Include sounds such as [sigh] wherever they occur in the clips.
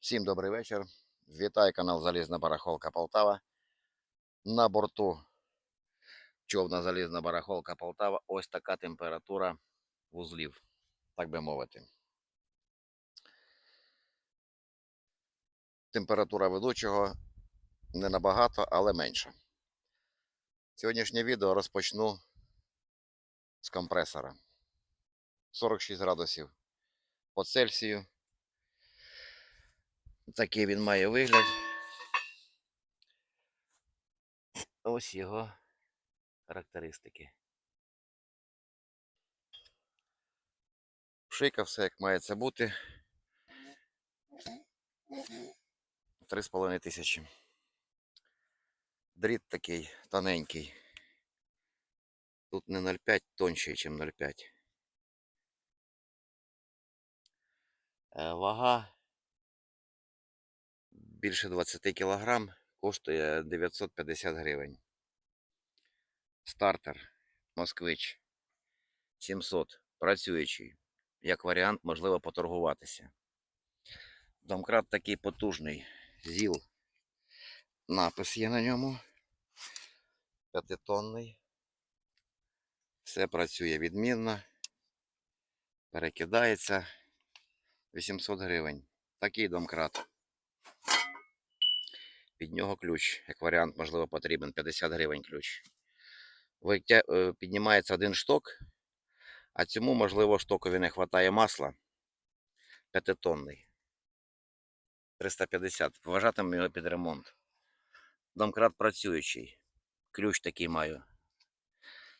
Всім добрий вечір. Вітаю канал Залізна барахолка Полтава. На борту човна Залізна барахолка Полтава. Ось така температура вузлів, так би мовити. Температура ведучого не набагато, але менша. Сьогоднішнє відео розпочну з компресора. 46 градусів по Цельсію. Такий він має вигляд. Ось його характеристики. Шийка все як має це бути. 3,5 тисячі. Дріт такий тоненький. Тут не 0,5 тонший, ніж 0,5. Е, Вага більше 20 кг коштує 950 гривень. Стартер Москвич 700 працюючий. Як варіант, можливо поторгуватися. Домкрат такий потужний. ЗІЛ. Напис є на ньому. П'ятитонний. Все працює відмінно. Перекидається 800 гривень. Такий домкрат. Під нього ключ. Як варіант, можливо, потрібен 50 гривень ключ. Е, Піднімається один шток, а цьому, можливо, штокові не вистачає масла. П'ятитонний. 350. Вважатимемо його під ремонт. Домкрат працюючий. Ключ такий маю.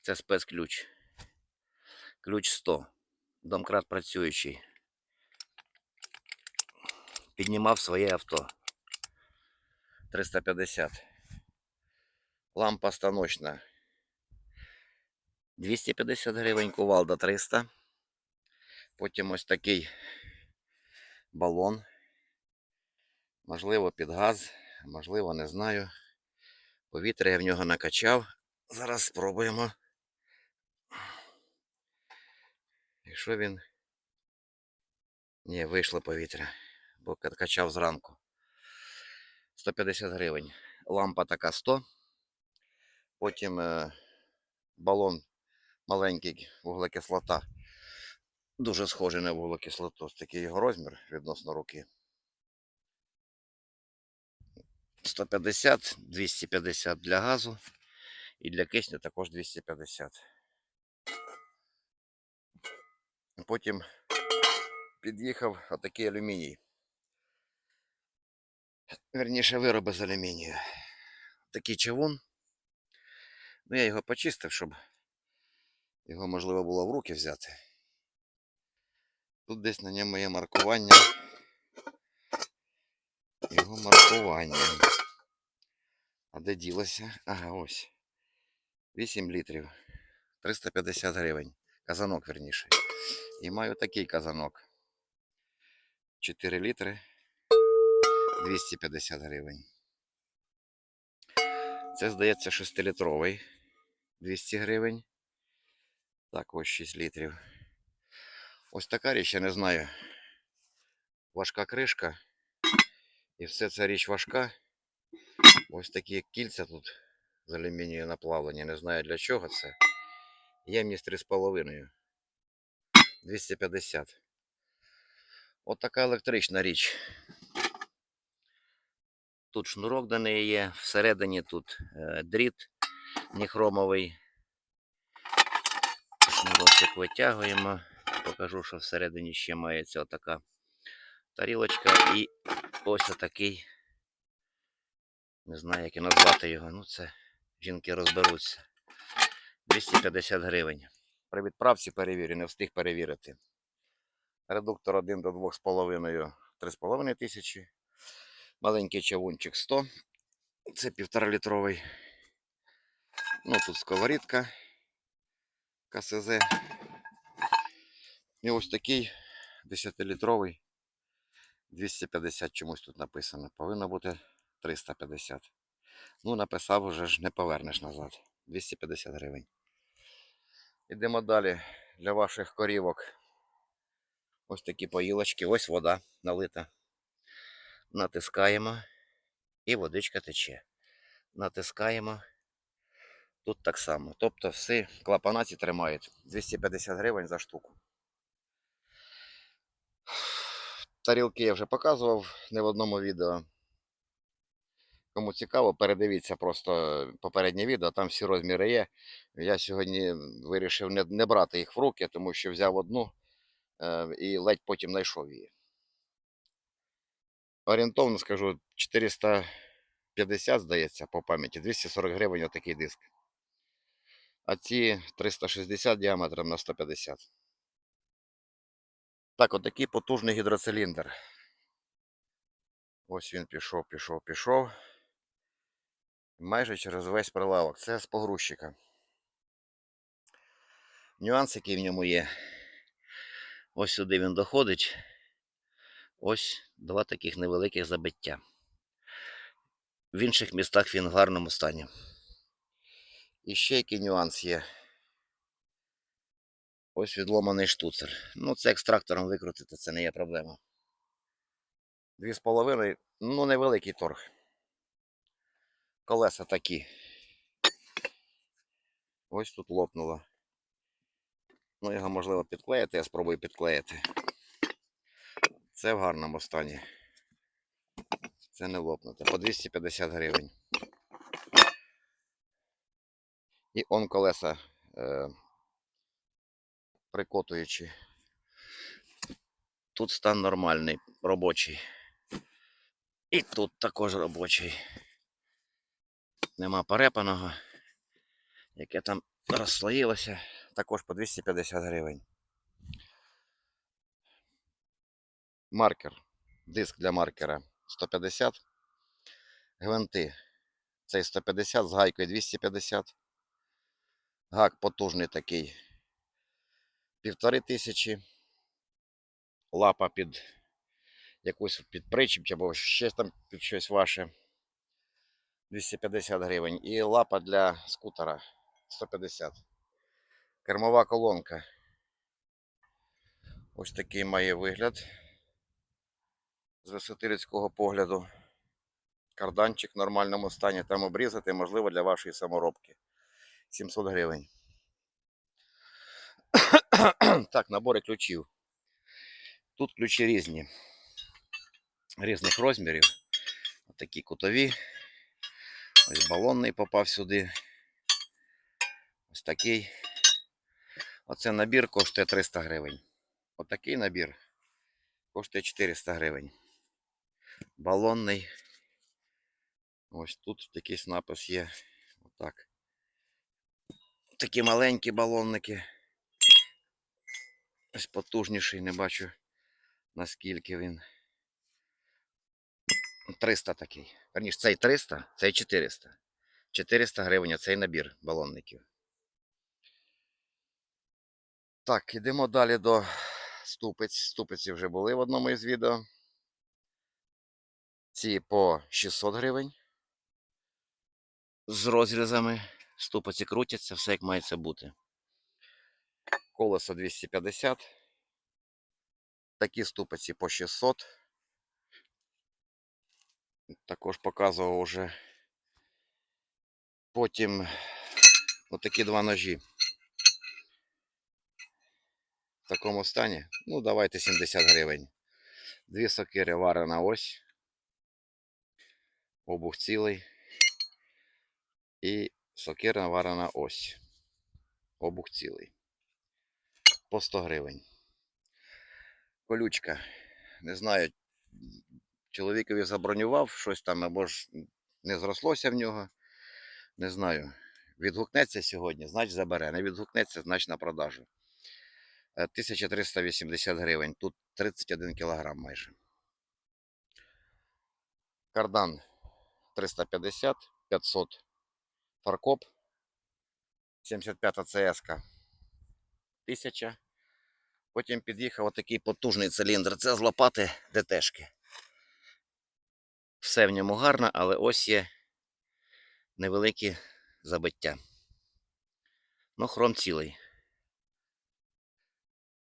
Це спецключ. Ключ 100. Домкрат працюючий. Піднімав своє авто. 350. Лампа станочна. 250 гривень, кувалда 300. Потім ось такий балон. Можливо, під газ, можливо, не знаю. Повітря я в нього накачав. Зараз спробуємо. Якщо він. Ні, вийшло повітря, бо качав зранку. 150 гривень. Лампа така 100. Потім е, балон маленький, вуглекислота. Дуже схожий на вуглекислоту. Такий його розмір відносно руки. 150, 250 для газу. І для кисню також 250. Потім під'їхав отакий алюміній. Верніше вироби з алюмінію. Такий чавун. Ну, я його почистив, щоб його можливо було в руки взяти. Тут десь на ньому є маркування. Його маркування. А де ділося? Ага, ось. 8 літрів. 350 гривень. Казанок, верніше. І маю такий казанок. 4 літри. 250 гривень. Це, здається, 6-літровий. 200 гривень. Так, ось 6 літрів. Ось така річ, я не знаю. Важка кришка. І все ця річ важка. Ось такі кільця тут з алюмінію наплавлені. Не знаю для чого це. Ємність 3,5. 250. От така електрична річ. Тут шнурок до неї є. Всередині тут е, дріт ніхромовий. Шнурочок витягуємо. Покажу, що всередині ще мається отака тарілочка і ось отакий. Не знаю, як і назвати його. Ну, це жінки розберуться. 250 гривень. При відправці перевірю, не встиг перевірити. Редуктор 1 до 2,5 3,5 тисячі. Маленький чавунчик 100. Це 1,5 літровий. Ну, тут сковорідка КСЗ. І ось такий 10-літровий. 250 чомусь тут написано. Повинно бути 350. Ну, написав уже ж не повернеш назад. 250 гривень. Ідемо далі для ваших корівок. Ось такі поїлочки. Ось вода налита. Натискаємо і водичка тече. Натискаємо. Тут так само. Тобто всі клапана ці тримають 250 гривень за штуку. Тарілки я вже показував не в одному відео. Кому цікаво, передивіться просто попереднє відео, там всі розміри є. Я сьогодні вирішив не, не брати їх в руки, тому що взяв одну е, і ледь потім знайшов її. Орієнтовно скажу 450, здається, по пам'яті, 240 гривень отакий диск. А ці 360 діаметром на 150. Так, отакий потужний гідроциліндр. Ось він пішов, пішов, пішов. Майже через весь прилавок. Це з погрузчика. Нюанс, який в ньому є. Ось сюди він доходить. Ось два таких невеликих забиття. В інших містах він в гарному стані. І ще який нюанс є. Ось відломаний штуцер. Ну, це екстрактором викрутити, це не є проблема. Дві з половиною, ну невеликий торг. Колеса такі. Ось тут лопнуло. Ну, його можливо підклеїти, я спробую підклеїти. Це в гарному стані. Це не лопнуте. По 250 гривень. І он колеса е, прикотуючі. Тут стан нормальний, робочий. І тут також робочий. Нема перепаного, яке там розслоїлося. Також по 250 гривень. Маркер. Диск для маркера 150. Гвинти. Цей 150 з гайкою 250. Гак потужний такий. Півтори тисячі. Лапа під якусь під причіп або ще там під щось ваше. 250 гривень. І лапа для скутера 150. Кермова колонка. Ось такий має вигляд. З висоти людського погляду. Карданчик в нормальному стані. Там обрізати можливо для вашої саморобки. 700 гривень. [coughs] так, набори ключів. Тут ключі різні. Різних розмірів. Такі кутові. Ось балонний попав сюди. Ось такий. Оце набір коштує 300 гривень. Отакий набір коштує 400 гривень. Балонний. Ось тут якийсь напис є. Отак. Такі маленькі балонники. Ось потужніший, не бачу наскільки він. 300 такий. Верніше, цей 300, цей 400. 400 гривень цей набір балонників. Так, ідемо далі до ступиць. Ступиці вже були в одному із відео. Ці по 600 гривень. З розрізами. Ступиці крутяться, все як має це бути. Колесо 250. Такі ступиці по 600. Також показував уже. Потім отакі два ножі. В такому стані. Ну, давайте 70 гривень. Дві сокири варена ось. Обух цілий. І сокира варена ось. Обух цілий. По 100 гривень. Колючка. Не знаю, чоловікові забронював щось там, або ж не зрослося в нього. Не знаю. Відгукнеться сьогодні, значить забере. Не відгукнеться, значить на продажу. Е, 1380 гривень. Тут 31 кілограм майже. Кардан 350, 500 фаркоп. 75 ЦС. 1000. Потім під'їхав отакий потужний циліндр. Це з лопати ДТшки. Все в ньому гарно, але ось є невеликі забиття. Ну, хром цілий.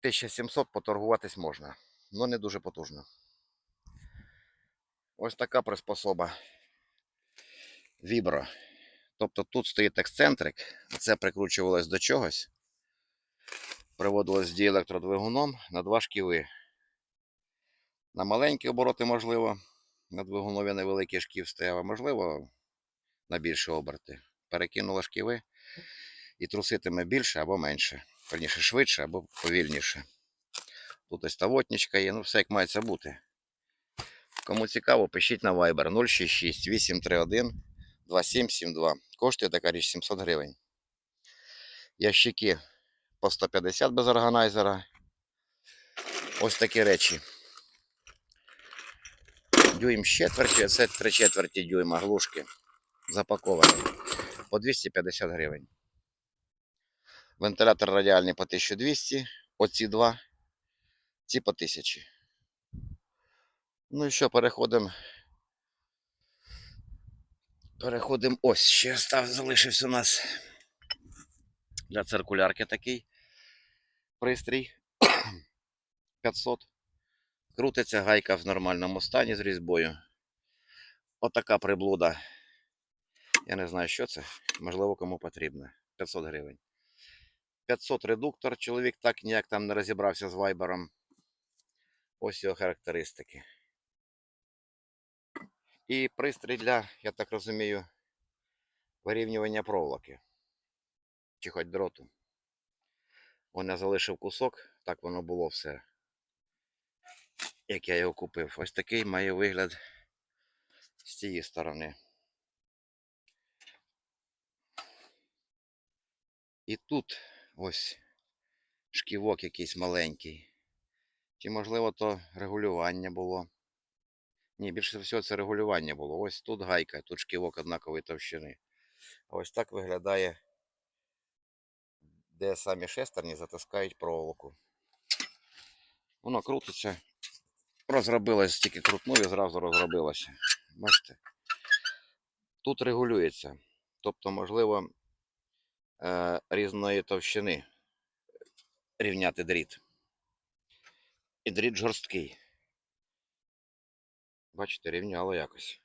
1700 поторгуватись можна, але не дуже потужно. Ось така приспособа. Вібро. Тобто тут стоїть ексцентрик, це прикручувалось до чогось. Приводилось з діелектродвигуном на два шківи. На маленькі обороти, можливо, на двигунові невеликий шків стояв, а можливо, на більші оберти. Перекинула шківи і труситиме більше або менше. Верніше швидше або повільніше. Тут ось тавотничка є, ну все як мається бути. Кому цікаво, пишіть на Viber 066 831 2772. Коштує така річ 700 гривень. Ящики по 150 без органайзера. Ось такі речі. Дюйм з четверті, це 3 четверті дюйма глушки. Запаковані. По 250 гривень. Вентилятор радіальний по 1200. Оці два. Ці по 1000. Ну і що, переходимо. Переходимо. Ось, ще став, залишився у нас для циркулярки такий пристрій [coughs] 500. Крутиться гайка в нормальному стані з різьбою. Отака приблуда. Я не знаю, що це. Можливо, кому потрібно. 500 гривень. 500 редуктор. Чоловік так ніяк там не розібрався з вайбером. Ось його характеристики. І пристрій для, я так розумію, вирівнювання проволоки. Чи хоч дроту. Вон я залишив кусок, так воно було все. Як я його купив. Ось такий має вигляд з цієї сторони. І тут ось шківок якийсь маленький. Чи можливо то регулювання було? Ні, більше всього це регулювання було. Ось тут гайка, тут шківок однакової товщини. Ось так виглядає, де самі шестерні затискають проволоку. Воно крутиться. Розробилось, тільки крутнув і зразу розробилося. Бачите? Тут регулюється. Тобто, можливо, е, різної товщини рівняти дріт. І дріт жорсткий. Бачите, рівняло якось.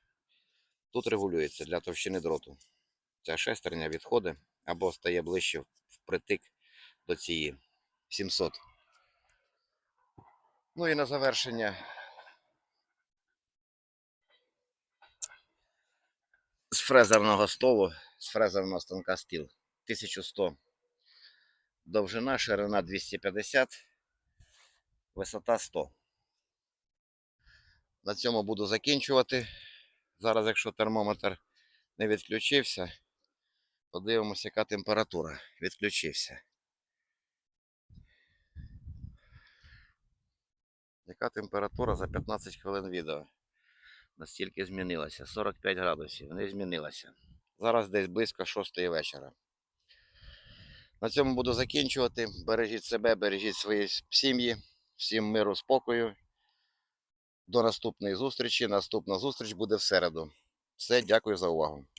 Тут регулюється для товщини дроту. Ця шестерня відходить або стає ближче впритик до цієї 700. Ну і на завершення. З фрезерного столу, з фрезерного станка стіл 1100. Довжина, ширина 250, висота 100. На цьому буду закінчувати. Зараз, якщо термометр не відключився, подивимося, яка температура. Відключився. Яка температура за 15 хвилин відео? Настільки змінилася. 45 градусів. Не змінилася. Зараз десь близько 6 вечора. На цьому буду закінчувати. Бережіть себе, бережіть свої сім'ї. Всім миру, спокою. До наступної зустрічі. Наступна зустріч буде в середу. Все, дякую за увагу.